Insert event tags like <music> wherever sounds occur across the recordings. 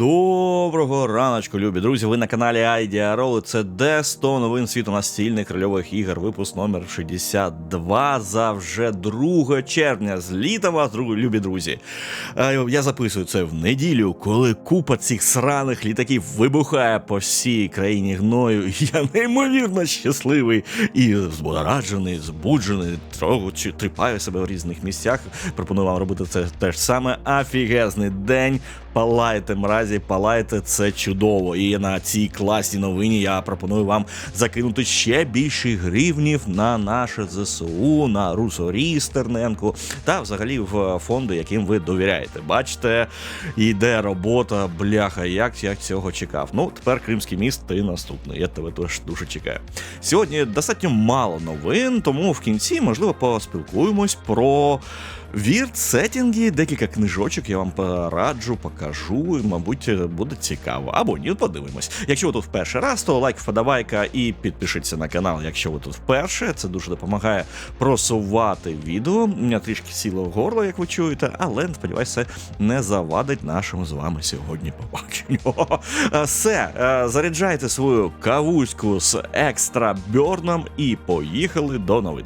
Доброго раночку, любі друзі. Ви на каналі Айдіарол. Це де 100 новин світу настільних рольових ігор. Випуск номер 62 за вже 2 червня. З літа вас, любі друзі. Е, Я записую це в неділю, коли купа цих сраних літаків вибухає по всій країні гною. Я неймовірно щасливий і збудораджений, збуджений, трохи чи- тріпаю себе в різних місцях. Пропоную вам робити це теж саме. Афігезний день. Палайте, мразі, палайте, це чудово. І на цій класній новині я пропоную вам закинути ще більше гривнів на наше ЗСУ, на Русорі Стерненко та взагалі в фонди, яким ви довіряєте. Бачите, йде робота, бляха, як я цього чекав. Ну, тепер Кримський міст, ти наступний. Я тебе теж дуже чекаю. Сьогодні достатньо мало новин, тому в кінці, можливо, поспілкуємось про. Вірт сеттінги, декілька книжочок я вам пораджу, покажу, і, мабуть, буде цікаво. Або ні, подивимось. Якщо ви тут вперше раз, то лайк, вподобайка і підпишіться на канал, якщо ви тут вперше. Це дуже допомагає просувати відео. У мене трішки сіло в горло, як ви чуєте, але сподіваюся, це не завадить нашому з вами сьогодні побаченню. <laughs> Все, е, заряджайте свою кавуську з екстра бьорном і поїхали до новин.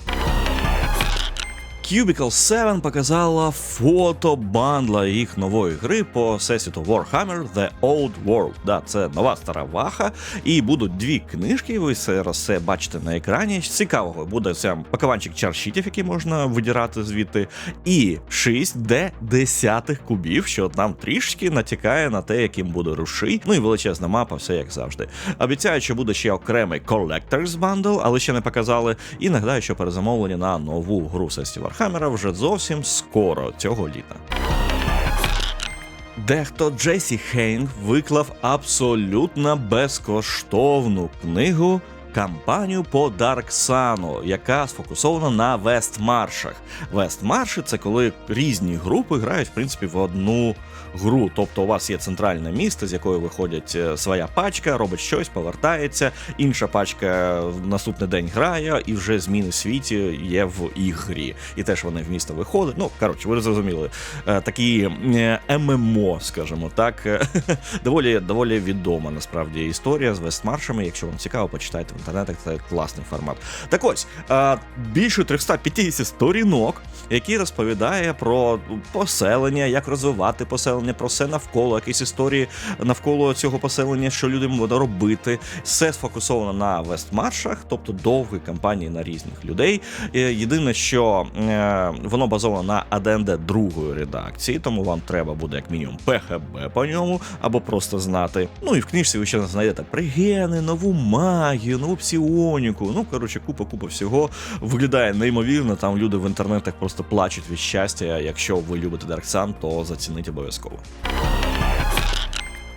Cubicle 7 показала фото бандла їх нової гри по всесвіту Warhammer The Old World. Да, це нова стара ваха, і будуть дві книжки. Ви зараз все бачите на екрані. Цікавого буде сам пакуванчик чаршітів, який можна видірати звідти, і 6 d десятих кубів, що нам трішки натякає на те, яким буде рушій. Ну і величезна мапа, все як завжди. Обіцяють, що буде ще окремий Collector's Bundle, але ще не показали. І нагадаю, що перезамовлення на нову гру Сесті Вархаммера вже зовсім скоро цього літа. Дехто Джесі Хейн виклав абсолютно безкоштовну книгу. Кампанію по Дарксану, яка сфокусована на Вестмаршах. Вестмарші це коли різні групи грають в принципі в одну гру. Тобто у вас є центральне місто, з якої виходять е, своя пачка, робить щось, повертається. Інша пачка в наступний день грає, і вже зміни в світі є в їх грі. І теж вони в місто виходять. Ну коротше, ви зрозуміли. Е, Такі е, ММО, скажімо так, <laughs> доволі доволі відома насправді історія з Вестмаршами. Якщо вам цікаво, почитайте в інтернетах. Це класний формат. Так ось більше 350 сторінок, які розповідає про поселення, як розвивати поселення, про все навколо, якісь історії навколо цього поселення, що людям буде робити. Все сфокусовано на вестмаршах, тобто довгі кампанії на різних людей. Е, Єдине, що е, воно базовано на АДНД другої редакції, тому вам треба буде як мінімум ПХБ по ньому, або просто знати. Ну і в книжці ви ще знайдете пригени, нову магію, нову псіоніку. Ну коротше, купа, купа всього виглядає неймовірно. Там люди в інтернетах просто плачуть від щастя. Якщо ви любите Sun, то зацініть обов'язково. Tchau.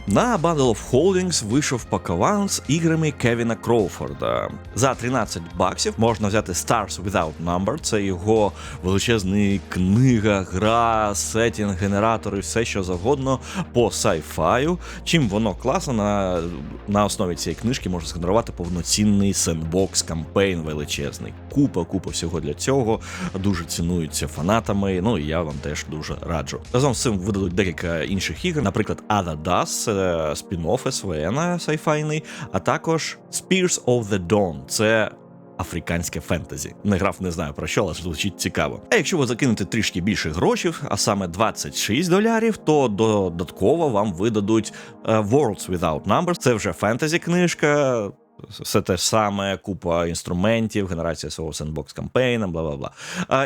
На Bundle of Holdings вийшов пакаван з іграми Кевіна Кроуфорда. За 13 баксів можна взяти Stars Without Number. Це його величезний книга, гра, сетінг, генератори, все що завгодно по сайфаю. Чим воно класно на, на основі цієї книжки можна згенерувати повноцінний сендбокс кампейн величезний. Купа, купа всього для цього. Дуже цінується фанатами. Ну і я вам теж дуже раджу. Разом з цим видадуть декілька інших ігор, наприклад, Ada Dust, це спін-офф СВН сайфайний, а також Spears of the Dawn. Це Африканське фентезі. Не грав, не знаю про що, але звучить цікаво. А якщо ви закинете трішки більше грошей, а саме 26 долярів, то додатково вам видадуть е, Worlds Without Numbers. Це вже фентезі книжка. Все те ж саме, купа інструментів, генерація свого сендбокс кампейна, бла бла бла.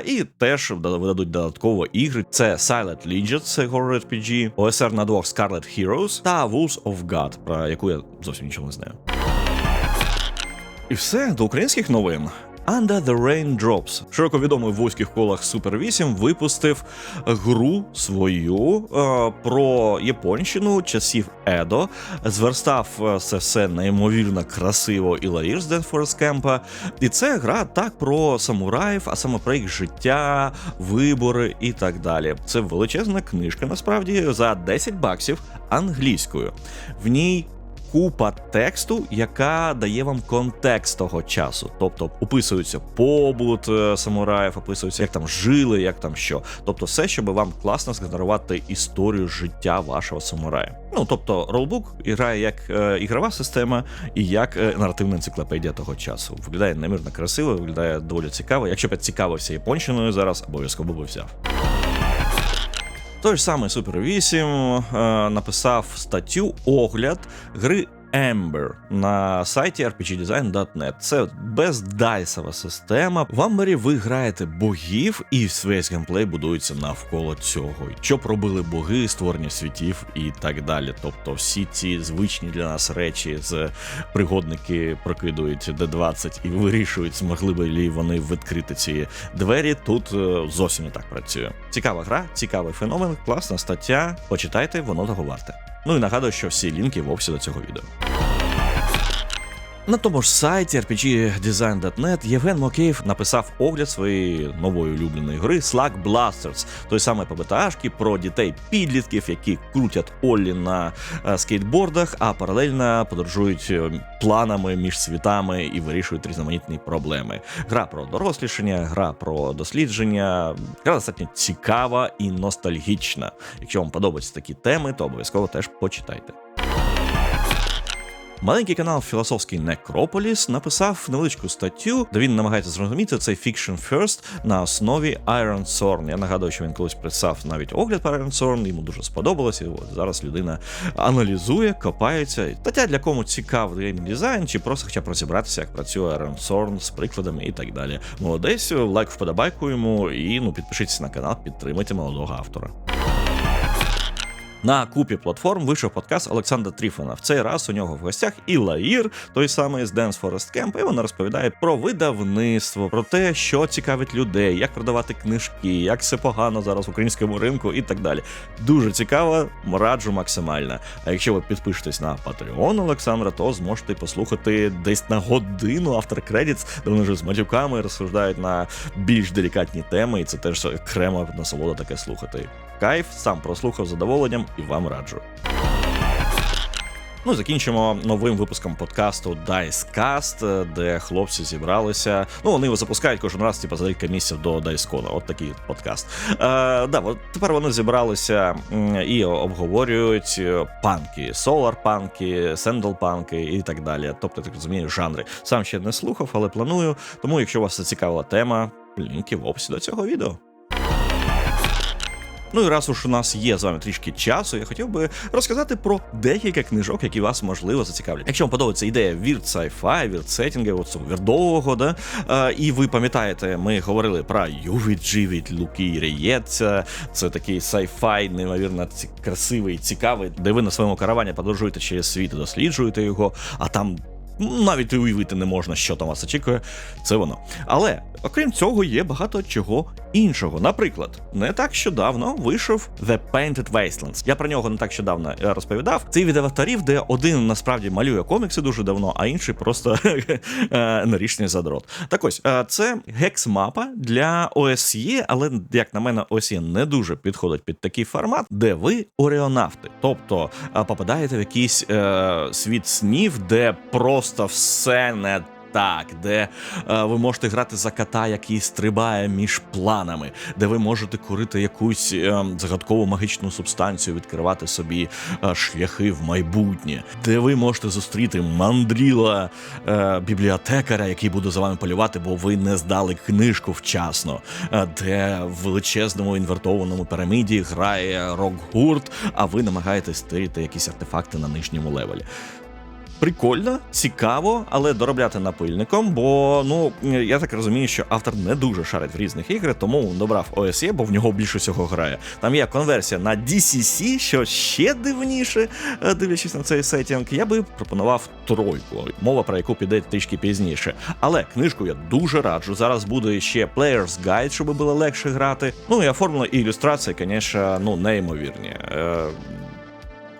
І теж видадуть додатково ігри. Це Silent Legion, це Horror RPG, OSR на двох Scarlet Heroes та Wolves of God, про яку я зовсім нічого не знаю. І все до українських новин. Under the Raindrops, широко відомий в вузьких колах Super 8, випустив гру свою е, про Японщину часів Едо. Зверстав е, це все неймовірно красиво і Лаїр з Денфорс Кемпа. І це гра так про самураїв, а саме про їх життя, вибори і так далі. Це величезна книжка, насправді, за 10 баксів англійською. В ній купа тексту, яка дає вам контекст того часу. Тобто описується побут е, самураїв, описується, як там жили, як там що. Тобто, все, щоб вам класно згенерувати історію життя вашого самурая. Ну, тобто, ролбук грає як е, ігрова система і як е, наративна енциклопедія того часу. Виглядає немірно красиво, виглядає доволі цікаво. Якщо б я цікавився японщиною зараз, обов'язково би взяв. Той ж самий Super 8 е, написав статтю огляд гри Ember на сайті rpgdesign.net. Це бездайсова система. В Амбері ви граєте богів, і весь геймплей будується навколо цього. Що робили боги, створення світів і так далі. Тобто, всі ці звичні для нас речі з пригодники прокидують D20 і вирішують, змогли б лі вони відкрити ці двері. Тут е, зовсім не так працює. Цікава гра, цікавий феномен, класна стаття. Почитайте, воно того варте. Ну і нагадую, що всі лінки в описі до цього відео. На тому ж сайті rpgdesign.net Євген Мокеєв написав огляд своєї нової улюбленої гри Slug Blasters, той самий ПБТАшки про дітей-підлітків, які крутять Оллі на е, скейтбордах, а паралельно подорожують е, планами між світами і вирішують різноманітні проблеми. Гра про дорослішання, гра про дослідження, гра достатньо цікава і ностальгічна. Якщо вам подобаються такі теми, то обов'язково теж почитайте. Маленький канал Філософський Некрополіс написав невеличку статтю, де він намагається зрозуміти цей Fiction First на основі Iron Thorn. Я нагадую, що він колись представ навіть огляд про Iron Thorn, йому дуже сподобалося. І от зараз людина аналізує, копається. Стаття для кому цікавий геймдизайн, чи просто хоча б розібратися, як працює Iron Thorn з прикладами і так далі. Молодець, лайк вподобайку йому і ну підпишіться на канал, підтримайте молодого автора. На купі платформ вийшов подкаст Олександра Тріфона. В цей раз у нього в гостях і Лаїр, той самий з Dance Forest Camp, і вона розповідає про видавництво, про те, що цікавить людей, як продавати книжки, як все погано зараз в українському ринку і так далі. Дуже цікаво, раджу максимально. А якщо ви підпишетесь на Patreon Олександра, то зможете послухати десь на годину автор кредитс, де вони вже з матюками розсуждають на більш делікатні теми, і це теж окрема насолода таке слухати. Кайф, сам прослухав задоволенням і вам раджу. Ну, закінчимо новим випуском подкасту Dicecast, де хлопці зібралися. Ну, вони його запускають кожен раз, типу, за декілька місяців до DiceCon. От такий подкаст. Е, да, от тепер вони зібралися і обговорюють панки, солар-панки, сендл-панки і так далі. Тобто, так розумію, жанри. Сам ще не слухав, але планую. Тому, якщо вас зацікавила тема, лінки в описі до цього відео. Ну і раз уж у нас є з вами трішки часу, я хотів би розказати про декілька книжок, які вас можливо зацікавлять. Якщо вам подобається ідея вірт sci-fi, вірт сеттінга, цього вірдового, да е, і ви пам'ятаєте, ми говорили про Ювіджі від Луки Рієця. Це такий sci-fi, неймовірно красивий, цікавий, де ви на своєму каравані подорожуєте через світ, досліджуєте його, а там навіть уявити не можна, що там вас очікує. Це воно. Але окрім цього, є багато чого іншого. Наприклад, не так що давно вийшов The Painted Wastelands. Я про нього не так що давно е, розповідав. Цей від авторів, де один насправді малює комікси дуже давно, а інший просто <laughs> е, нарічний задрот. Так ось е, це гекс-мапа для OSE, але як на мене, OSE не дуже підходить під такий формат, де ви оріонавти, тобто попадаєте в якийсь е, світ снів, де просто просто все не так, де е, ви можете грати за кота, який стрибає між планами, де ви можете курити якусь е, загадкову магічну субстанцію, відкривати собі е, шляхи в майбутнє, де ви можете зустріти мандріла е, бібліотекаря, який буде за вами полювати, бо ви не здали книжку вчасно, е, де в величезному інвертованому піраміді грає рок-гурт, а ви намагаєтесь стирити якісь артефакти на нижньому левелі. Прикольно, цікаво, але доробляти напильником, бо ну я так розумію, що автор не дуже шарить в різних іграх, тому добрав OSE, бо в нього більше всього грає. Там є конверсія на DCC, що ще дивніше, е, дивлячись на цей сетінг, я би пропонував тройку, мова про яку піде трішки пізніше. Але книжку я дуже раджу. Зараз буде ще Player's Guide, щоб було легше грати. Ну і оформлено і ілюстрації, звісно, ну неймовірні.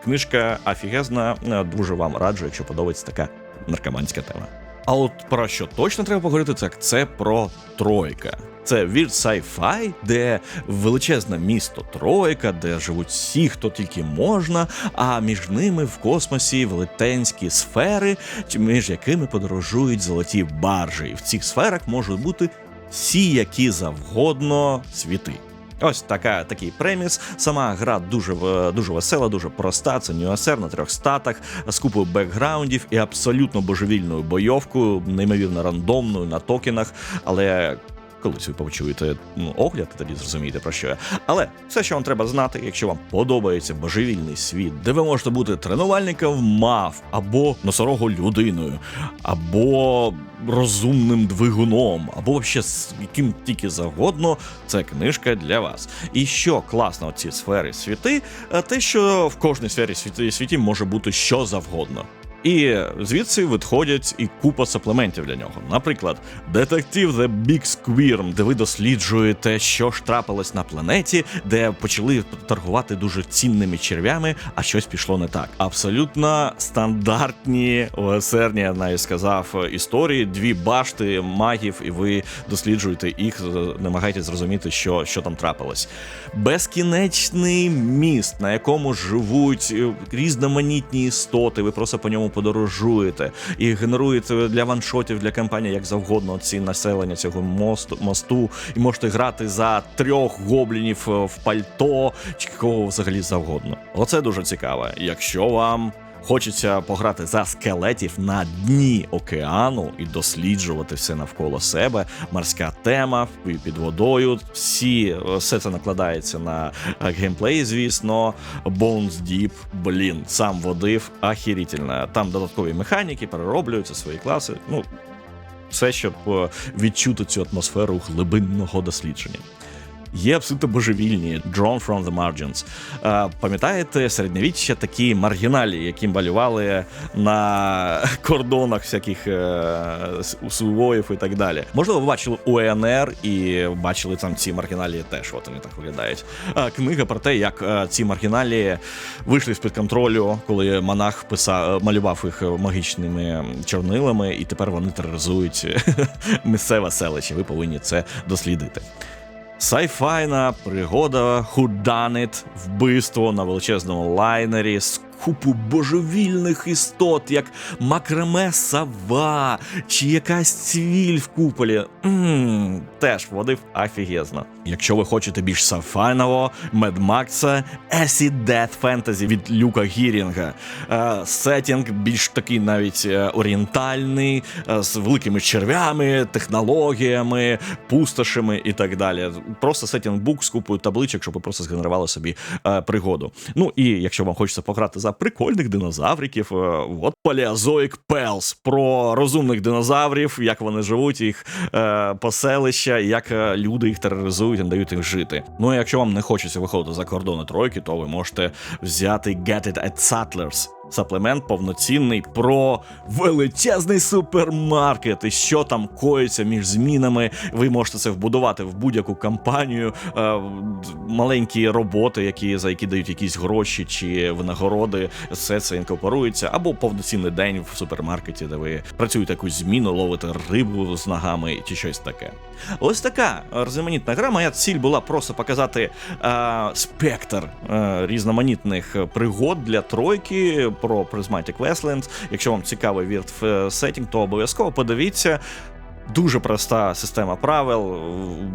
Е, Книжка офігезна, дуже вам раджу, якщо подобається така наркоманська тема. А от про що точно треба поговорити, так це про Тройка. Це вірт sci-fi, де величезне місто Тройка, де живуть всі, хто тільки можна, а між ними в космосі велетенські сфери, між якими подорожують золоті баржі. І в цих сферах можуть бути всі які завгодно світи. Ось така такий преміс. Сама гра дуже в- дуже весела, дуже проста. Це нюасер на трьох статах з купою бекграундів і абсолютно божевільною бойовкою, неймовірно рандомною на токенах, але. Колись ви почуєте огляд, тоді зрозумієте про що я. Але все, що вам треба знати, якщо вам подобається божевільний світ, де ви можете бути тренувальником мав, або носорого людиною, або розумним двигуном, або ще з яким тільки завгодно, це книжка для вас. І що класно в цій сфері світи, е, те, що в кожній сфері світі може бути що завгодно. І звідси відходять і купа суплементів для нього. Наприклад, детектив The Big Squirm, де ви досліджуєте, що ж трапилось на планеті, де почали торгувати дуже цінними черв'ями, а щось пішло не так. Абсолютно стандартні ОСРні, я навіть сказав, історії, дві башти магів, і ви досліджуєте їх, намагаєтесь зрозуміти, що, що там трапилось. Безкінечний міст, на якому живуть е, різноманітні істоти. Ви просто по ньому подорожуєте і генеруєте для ваншотів, для кампанії як завгодно ці населення цього мосту, мосту, і можете грати за трьох гоблінів е, в пальто чи кого взагалі завгодно. Оце дуже цікаво. Якщо вам. Хочеться пограти за скелетів на дні океану і досліджувати все навколо себе. Морська тема під водою. Всі все це накладається на е, геймплей, звісно. Bones Deep, блін, сам водив ахірітельно. Там додаткові механіки перероблюються свої класи. Ну, все, щоб е, відчути цю атмосферу глибинного дослідження. Є абсолютно божевільні Drawn from the Margins. Е, Пам'ятаєте середньовіччя такі маргіналі, які малювали на кордонах всяких е, сувоїв і так далі. Можливо, ви бачили УНР і бачили там ці маргіналі теж, от вони так виглядають. Е, Книга про те, як е, ці маргіналі вийшли з-під контролю, коли монах писав, малював їх магічними чорнилами, і тепер вони тероризують <laughs> місцеве селище. Ви повинні це дослідити. Сайфайна пригода худанит, вбивство на величезному лайнері з купу божевільних істот, як макраме сава чи якась цвіль в куполі. Ммм, теж водив офігезно. Якщо ви хочете більш сайфайного, Медмакса Acid Death Fantasy від Люка Гірінга. Е, Сетінг більш такий навіть е, орієнтальний, е, з великими черв'ями, технологіями, пустошами і так далі. Просто сетінг-бук з купою табличок, щоб ви просто згенерували собі пригоду. Ну і якщо вам хочеться пограти за прикольних динозавриків, е, от Paleozoic Pels про розумних динозаврів, як вони живуть, їх е, поселища, як е, люди їх тероризують і не дають їм жити. Ну а якщо вам не хочеться виходити за кордони тройки, то ви можете взяти Get It at Settlers. Саплемент повноцінний про величезний супермаркет і що там коїться між змінами. Ви можете це вбудувати в будь-яку кампанію. Е, маленькі роботи, які за які дають якісь гроші чи винагороди, все це інкорпорується, або повноцінний день в супермаркеті, де ви працюєте якусь зміну, ловите рибу з ногами чи щось таке. Ось така різноманітна гра. Моя ціль була просто показати е, спектр е, різноманітних пригод для тройки про Prismatic Westlands. Якщо вам цікавий вірт сетінг, то обов'язково подивіться. Дуже проста система правил.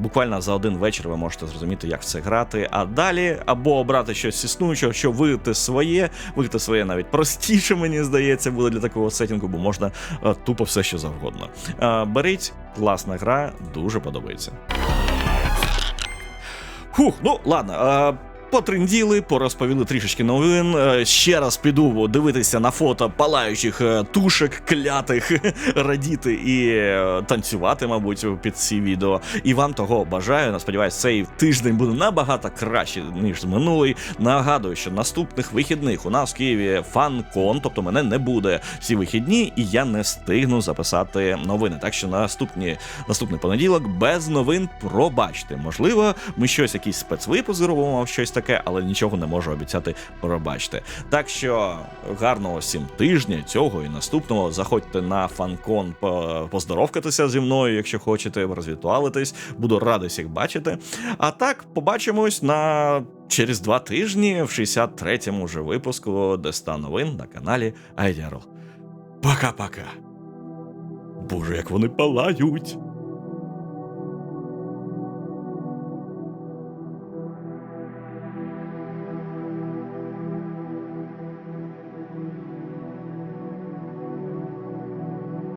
Буквально за один вечір ви можете зрозуміти, як це грати. А далі або обрати щось існуючого, що виграти своє, виграти своє навіть простіше, мені здається, буде для такого сетінгу, бо можна е, тупо все що завгодно. Е, Беріть, класна гра, дуже подобається. Фух, ну ладно. Потренділи, порозповіли трішечки новин. Е, Ще раз піду дивитися на фото палаючих е, тушек, клятих, <laughs> радіти і е, танцювати, мабуть, під ці відео. І вам того бажаю. Сподіваюсь, цей тиждень буде набагато краще, ніж минулий. Нагадую, що наступних вихідних у нас в Києві фан-кон, тобто мене не буде всі вихідні, і я не встигну записати новини. Так що наступні, наступний понеділок без новин пробачте. Можливо, ми щось, якийсь спецвипуск зробимо, щось таке, але нічого не можу обіцяти. Пробачте. Так що гарного всім тижня, цього і наступного. Заходьте на фанкон поздоровкатися зі мною, якщо хочете, розвітуалитись. Буду радий всіх бачити. А так, побачимось на через два тижні в 63-му вже випуску Деста новин на каналі Айдярл. Пока-пока. Боже, як вони палають.